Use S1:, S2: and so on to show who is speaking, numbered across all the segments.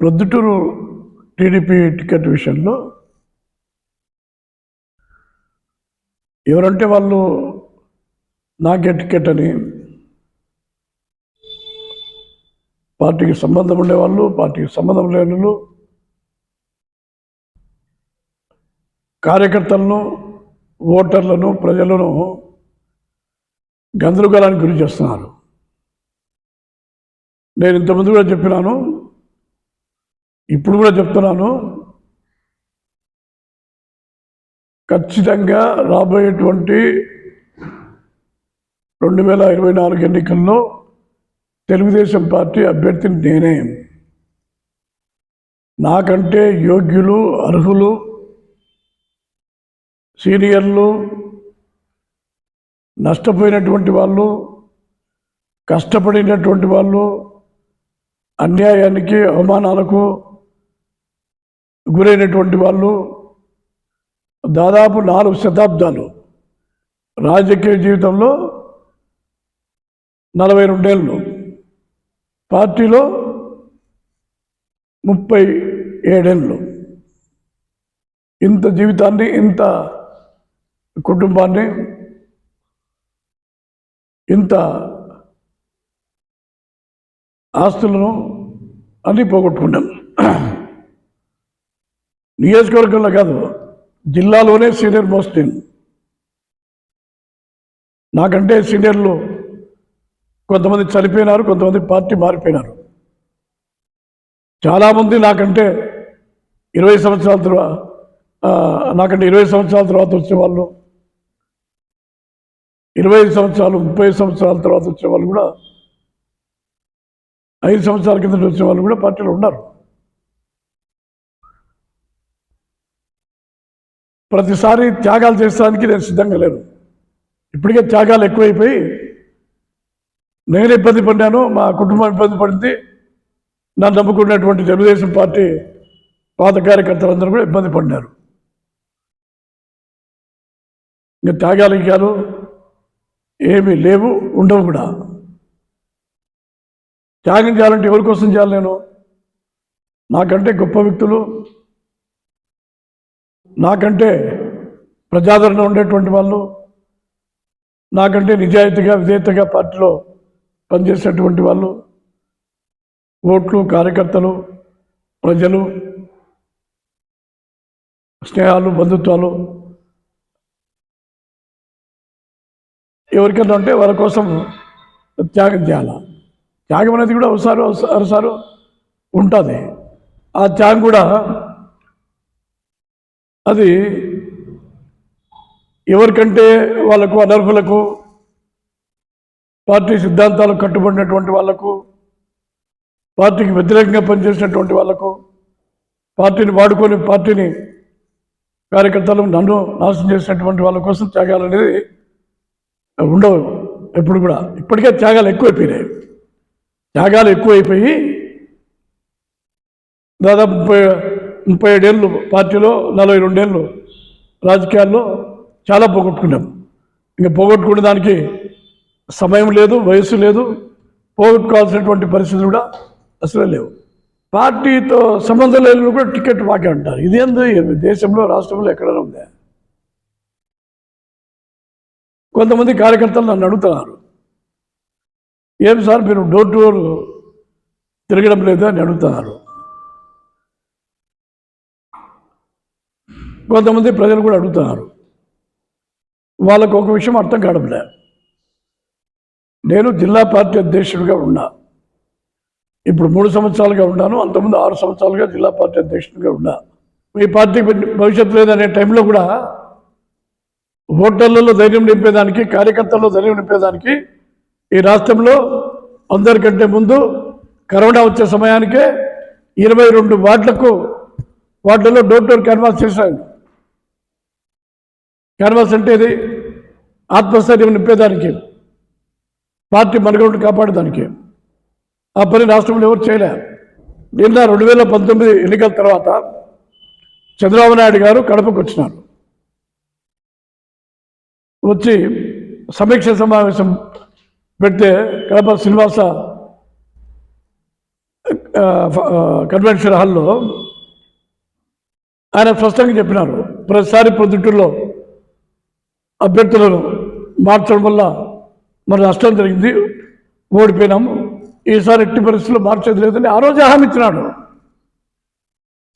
S1: Proddatur TDP ticket విషయంలో ఎవరంటే వాళ్ళు నాకే టికెట్ అని పార్టీకి సంబంధం ఉండేవాళ్ళు పార్టీకి సంబంధం లేని వాళ్ళు కార్యకర్తలను ఓటర్లను ప్రజలను గందరగోళానికి గురి చేస్తున్నారు. నేను ఇంతకుముందు కూడా చెప్పినాను ఇప్పుడు కూడా చెప్తున్నాను. ఖచ్చితంగా రాబోయేటువంటి రెండు వేల ఇరవై నాలుగు ఎన్నికల్లో తెలుగుదేశం పార్టీ అభ్యర్థిని నేనే. నాకంటే యోగ్యులు అర్హులు సీనియర్లు నష్టపోయినటువంటి వాళ్ళు కష్టపడినటువంటి వాళ్ళు అన్యాయానికి అవమానాలకు గురైనటువంటి వాళ్ళు దాదాపు నాలుగు శతాబ్దాలు రాజకీయ జీవితంలో నలభై రెండేళ్ళు. పార్టీలో ముప్పై ఏడేళ్ళు. ఇంత జీవితాన్ని ఇంత కుటుంబాన్ని ఇంత ఆస్తులను అన్నీ పోగొట్టుకున్నాం. నియోజకవర్గంలో కాదు జిల్లాలోనే సీనియర్ మోస్ట్ నేను నాకంటే సీనియర్లు కొంతమంది చనిపోయినారు కొంతమంది పార్టీ మారిపోయినారు. చాలామంది నాకంటే ఇరవై సంవత్సరాల తర్వాత నాకంటే ఇరవై సంవత్సరాల తర్వాత వచ్చే వాళ్ళు ఇరవై ఐదు సంవత్సరాలు ముప్పై సంవత్సరాల తర్వాత వచ్చే వాళ్ళు కూడా ఐదు సంవత్సరాల కింద వచ్చేవాళ్ళు కూడా పార్టీలో ఉన్నారు. ప్రతిసారి త్యాగాలు చేసడానికి నేను సిద్ధంగా లేను. ఇప్పటికే త్యాగాలు ఎక్కువైపోయి నేను ఇబ్బంది పడ్డాను మా కుటుంబం ఇబ్బంది పడింది. నన్ను నమ్ముకున్నటువంటి తెలుగుదేశం పార్టీ పాత కార్యకర్తలందరూ కూడా ఇబ్బంది పడ్డారు ఇంకా త్యాగాలు ఇంకాలు ఏమీ లేవు ఉండవు కూడా. త్యాగం చేయాలంటే ఎవరి కోసం చేయాలి నేను? నాకంటే గొప్ప వ్యక్తులు నాకంటే ప్రజాదరణ ఉండేటువంటి వాళ్ళు నాకంటే నిజాయితీగా విధేయతగా పార్టీలో పనిచేసేటువంటి వాళ్ళు ఓట్లు కార్యకర్తలు ప్రజలు స్నేహాలు బంధుత్వాలు ఎవరికైనా ఉంటే వాళ్ళ కోసం త్యాగం చేయాలి? త్యాగం అనేది కూడా ఒకసారి ఒకసారి ఉంటుంది. ఆ త్యాగం కూడా అది ఎవరికంటే వాళ్ళకు అనర్హులకు పార్టీ సిద్ధాంతాలకు కట్టుబడినటువంటి వాళ్ళకు పార్టీకి వ్యతిరేకంగా పనిచేసినటువంటి వాళ్ళకు పార్టీని వాడుకొని పార్టీని కార్యకర్తలు నన్ను నాశనం చేసినటువంటి వాళ్ళ కోసం త్యాగాలు అనేది ఉండవు ఎప్పుడు కూడా. ఇప్పటికే త్యాగాలు ఎక్కువైపోయినాయి. త్యాగాలు ఎక్కువైపోయి దాదాపు ముప్పై ఏడేళ్ళు పార్టీలో నలభై రెండేళ్ళు రాజకీయాల్లో చాలా పోగొట్టుకున్నాం. ఇంకా పోగొట్టుకునే దానికి సమయం లేదు వయసు లేదు పోగొట్టుకోవాల్సినటువంటి పరిస్థితులు కూడా అసలే లేవు. పార్టీతో సంబంధం లేని కూడా టికెట్ వాకే అంటారు ఇదేంది దేశంలో రాష్ట్రంలో ఎక్కడైనా ఉందా? కొంతమంది కార్యకర్తలు నన్ను అడుగుతున్నారు. ఏం సార్ మీరు డోర్ టు డోర్ తిరగడం లేదు అని అడుగుతున్నారు. కొంతమంది ప్రజలు కూడా అడుగుతున్నారు. వాళ్ళకు ఒక విషయం అర్థం కావడం నేను జిల్లా పార్టీ అధ్యక్షుడిగా ఉన్నా. ఇప్పుడు మూడు సంవత్సరాలుగా ఉన్నాను. అంతకుముందు ఆరు సంవత్సరాలుగా జిల్లా పార్టీ అధ్యక్షుడిగా ఉన్నా. మీ పార్టీ భవిష్యత్తు లేదనే టైంలో కూడా ఓటర్లలో ధైర్యం నింపేదానికి కార్యకర్తల్లో ధైర్యం నింపేదానికి ఈ రాష్ట్రంలో అందరికంటే ముందు కరోనా వచ్చే సమయానికే ఇరవై రెండు వార్డులకు వార్డులలో డోర్ డోర్ క్యాన్వాస్ చేశాను క్యాన్వాస్ అంటే ఇది ఆత్మస్థైర్యం నింపేదానికి పార్టీ మనుగడను కాపాడేదానికి. ఆ పని రాష్ట్రంలో ఎవరు చేయలే. నిన్న రెండు వేల పంతొమ్మిది ఎన్నికల తర్వాత చంద్రబాబు నాయుడు గారు కడపకు వచ్చినారు. వచ్చి సమీక్ష సమావేశం పెడితే కడప శ్రీనివాస కన్వెన్షన్ హాల్లో ఆయన స్పష్టంగా చెప్పినారు. ప్రతిసారి ప్రొద్దుటూరులో అభ్యర్థులను మార్చడం వల్ల మరి నష్టం జరిగింది. ఓడిపోయినాము ఈసారి ఎట్టి పరిస్థితుల్లో మార్చేది లేదని ఆ రోజు హామీ ఇచ్చినాడు.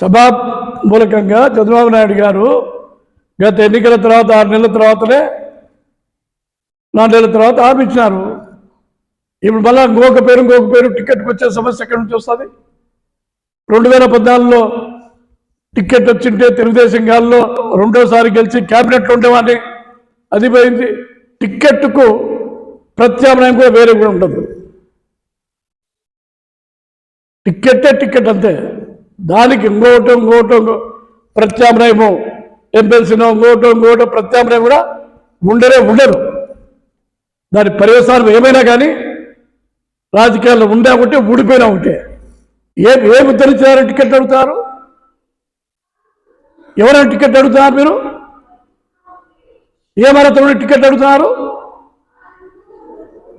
S1: సభా మూలకంగా చంద్రబాబు నాయుడు గారు గత ఎన్నికల తర్వాత ఆరు నెలల తర్వాతనే నాలుగు నెలల తర్వాత హామీ ఇచ్చినారు. ఇప్పుడు మళ్ళీ ఇంకొక పేరు ఇంకొక పేరు టికెట్కి వచ్చే సమస్య ఎక్కడి నుంచి వస్తుంది? రెండు వేల పద్నాలుగులో టికెట్ వచ్చింటే తెలుగుదేశం గాల్లో రెండోసారి గెలిచి క్యాబినెట్లో ఉండేవాడిని. అది పోయింది. టికెట్కు ప్రత్యామ్నాయం కూడా వేరే కూడా ఉండదు టిక్కెట్టే టికెట్ అంతే. దానికి ఇంకోటో ఇంకోటో ప్రత్యామ్నాయము ఎమ్మెల్సీనో ఇంకోటో ఇంకోటో ప్రత్యామ్నాయం కూడా ఉండరే ఉండరు దాని పర్యవసానం ఏమైనా కానీ రాజకీయాల్లో ఉండే ఒకటి ఊడిపోయినా ఒకటే. ఏ ఏమి ఉద్ధరించారు టికెట్ అడుగుతారు? ఎవరైనా టికెట్ అడుగుతున్నారు మీరు? ఏ టికెట్ అడుగుతున్నారు?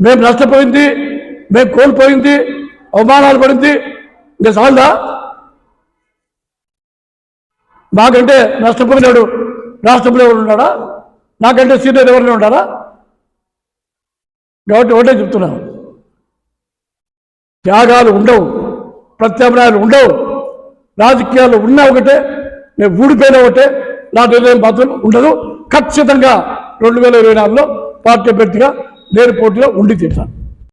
S1: మేము నష్టపోయింది మేము కోల్పోయింది అవమానాలు పడింది. ఇంకా చాలదా మాకంటే నష్టపోయినాడు రాష్ట్రంలో ఎవరు ఉన్నాడా? నాకంటే సీనియర్ ఎవరిలో ఉన్నారా? కాబట్టి ఒకటే చెప్తున్నాను. త్యాగాలు ఉండవు ప్రత్యామ్నాయాలు ఉండవు. రాజకీయాలు ఉన్నా ఒకటే నేను ఊడిపోయినా ఒకటే. నా నిర్ణయం మాత్రం ఉండదు. ఖచ్చితంగా రెండు వేల ఇరవై నాలుగులో పార్టీ అభ్యర్థిగా నేను పోటీలో ఉండి తీరుతాను.